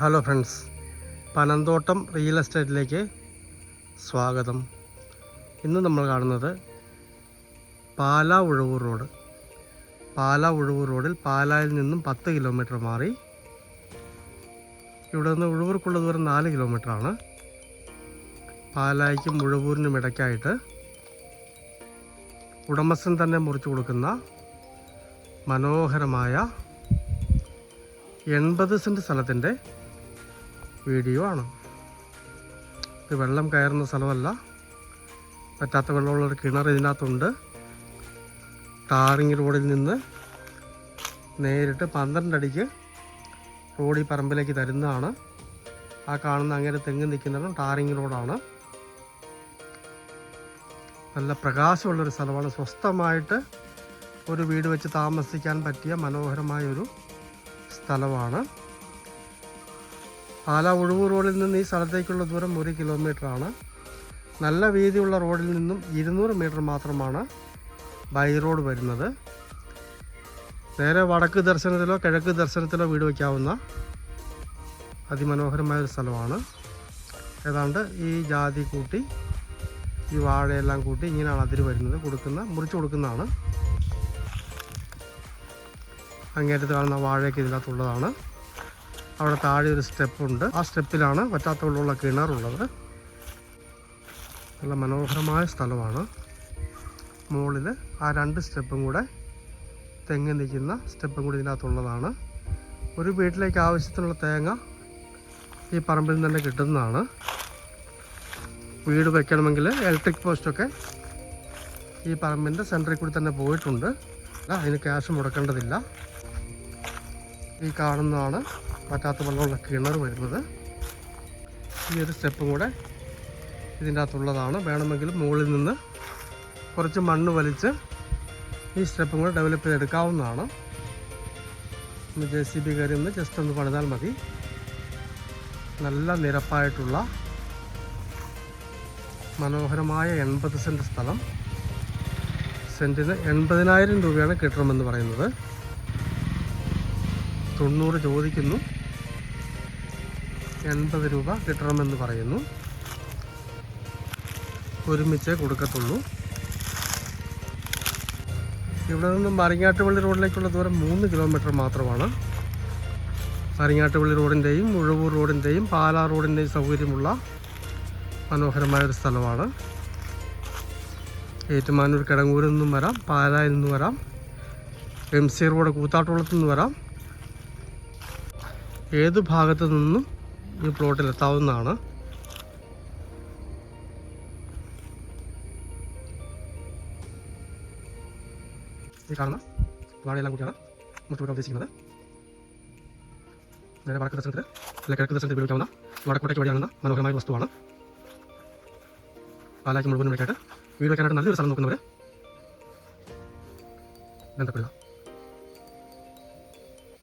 Hello friends Panamthottam real എസ്റ്റേറ്റിലേക്ക് സ്വാഗതം. ഇന്ന് നമ്മൾ കാണുന്നത് പാലാ ഉഴവൂർ റോഡ് പാലാ ഉഴവൂർ റോഡിൽ പാലായിൽ നിന്നും പത്ത് കിലോമീറ്റർ മാറി. ഇവിടെ നിന്ന് ഉഴവൂർക്കുള്ള ദൂരം നാല് കിലോമീറ്ററാണ് പാലായ്ക്കും ഉഴവൂരിനും ഇടയ്ക്കായിട്ട് ഉടമസ്ഥൻ തന്നെ മുറിച്ചു കൊടുക്കുന്ന മനോഹരമായ എൺപത് സെന്റ് സ്ഥലത്തിന്റെ വീഡിയോ ആണ്. ഇത് വെള്ളം കയറുന്ന സ്ഥലമല്ല. പറ്റാത്ത വെള്ളമുള്ളൊരു കിണർ ഇതിനകത്തുണ്ട്. ടാറിങ് റോഡിൽ നിന്ന് നേരിട്ട് പന്ത്രണ്ട് അടിക്ക് റോഡ് ഈ പറമ്പിലേക്ക് തരുന്നതാണ്. ആ കാണുന്ന അങ്ങനെ തെങ്ങ് നിൽക്കുന്നതും ടാറിങ് റോഡാണ്. നല്ല പ്രകാശമുള്ളൊരു സ്ഥലമാണ്. സ്വസ്ഥമായിട്ട് ഒരു വീട് വെച്ച് താമസിക്കാൻ പറ്റിയ മനോഹരമായൊരു സ്ഥലമാണ്. പാലാ ഒഴിവൂർ റോഡിൽ നിന്ന് ഈ സ്ഥലത്തേക്കുള്ള ദൂരം ഒരു കിലോമീറ്ററാണ് നല്ല വീതിയുള്ള റോഡിൽ നിന്നും ഇരുന്നൂറ് മീറ്റർ മാത്രമാണ് ബൈ റോഡ് വരുന്നത്. നേരെ വടക്ക് ദർശനത്തിലോ കിഴക്ക് ദർശനത്തിലോ വീട് വയ്ക്കാവുന്ന അതിമനോഹരമായ ഒരു സ്ഥലമാണ്. ഏതാണ്ട് ഈ ജാതി കൂട്ടി ഈ വാഴയെല്ലാം കൂട്ടി ഇങ്ങനെയാണ് അതിര് വരുന്നത്. കൊടുക്കുന്ന മുറിച്ച് കൊടുക്കുന്നതാണ്. അങ്ങേറ്റത്ത് കാണുന്ന വാഴയൊക്കെ ഇതിനകത്തുള്ളതാണ്. അവിടെ താഴെ ഒരു സ്റ്റെപ്പുണ്ട് ആ സ്റ്റെപ്പിലാണ് പറ്റാത്ത വെള്ളമുള്ള കിണറുള്ളത്. നല്ല മനോഹരമായ സ്ഥലമാണ്. മുകളിൽ ആ രണ്ട് സ്റ്റെപ്പും കൂടെ തെങ്ങ് നിൽക്കുന്ന സ്റ്റെപ്പും കൂടി ഇതിനകത്തുള്ളതാണ്. ഒരു വീട്ടിലേക്ക് ആവശ്യത്തിനുള്ള തേങ്ങ ഈ പറമ്പിൽ നിന്ന് തന്നെ കിട്ടുന്നതാണ്. വീട് വെക്കണമെങ്കിൽ ഇലക്ട്രിക് പോസ്റ്റൊക്കെ ഈ പറമ്പിന്റെ സെന്ററിൽ കൂടി തന്നെ പോയിട്ടുണ്ട്. അതിന് ക്യാഷ് മുടക്കേണ്ടതില്ല. ഈ കാണുന്നതാണ് പറ്റാത്ത വെള്ളമുള്ള കിണർ വരുന്നത്. ഈ ഒരു സ്റ്റെപ്പും കൂടെ ഇതിന്റെ അകത്തുള്ളതാണ്. വേണമെങ്കിൽ മുകളിൽ നിന്ന് കുറച്ച് മണ്ണ് വലിച്ച് ഈ സ്റ്റെപ്പും കൂടെ ഡെവലപ്പ് ചെയ്തെടുക്കാവുന്നതാണ്. ഒന്ന് ജെ സി ബി കയറി ഒന്ന് ജസ്റ്റ് ഒന്ന് പണിതാൽ മതി. നല്ല നിരപ്പായിട്ടുള്ള മനോഹരമായ എൺപത് സെന്റ് സ്ഥലം. സെന്റിന് എൺപതിനായിരം രൂപയാണ് കിട്ടണമെന്ന് പറയുന്നത്. തൊണ്ണൂറ് ചോദിക്കുന്നു. എൺപത് രൂപ കിട്ടണമെന്ന് പറയുന്നു. ഒരുമിച്ചേ കൊടുക്കത്തുള്ളൂ. ഇവിടെ നിന്നും മറിങ്ങാട്ടുപള്ളി റോഡിലേക്കുള്ള ദൂരം മൂന്ന് കിലോമീറ്റർ മാത്രമാണ്. മറിങ്ങാട്ടുപള്ളി റോഡിന്റെയും മുഴുവൂർ റോഡിന്റെയും പാലാ റോഡിന്റെയും സൗകര്യമുള്ള മനോഹരമായ ഒരു സ്ഥലമാണ്. ഏറ്റുമാനൂർ കിടങ്ങൂരിൽ നിന്നും വരാം പാലായിൽ നിന്ന് വരാം എം സി റോഡ് കൂത്താട്ടുകുളത്തു നിന്ന് വരാം. ഏത് ഭാഗത്തു നിന്നും ഈ പ്ലോട്ടിൽ എത്താവുന്നതാണ്. ഈ കാണുന്ന വാഴയെല്ലാം കൂട്ടിയാണ് മുട്ടുവെക്കാൻ ഉദ്ദേശിക്കുന്നത്. നേരെ വടക്ക് ദർശനത്തിൽ അല്ലെ കിഴക്ക് ദർശനത്തിൽ ഉപയോഗിക്കാവുന്ന വടക്കോട്ടേക്ക് വഴിയാകുന്ന മനോഹരമായ വസ്തുവാണ്. പാലാക്കി മുഴുവൻ വീട് വയ്ക്കാനായിട്ട് നല്ലൊരു സ്ഥലം നോക്കുന്നവർ ബന്ധപ്പെടുക.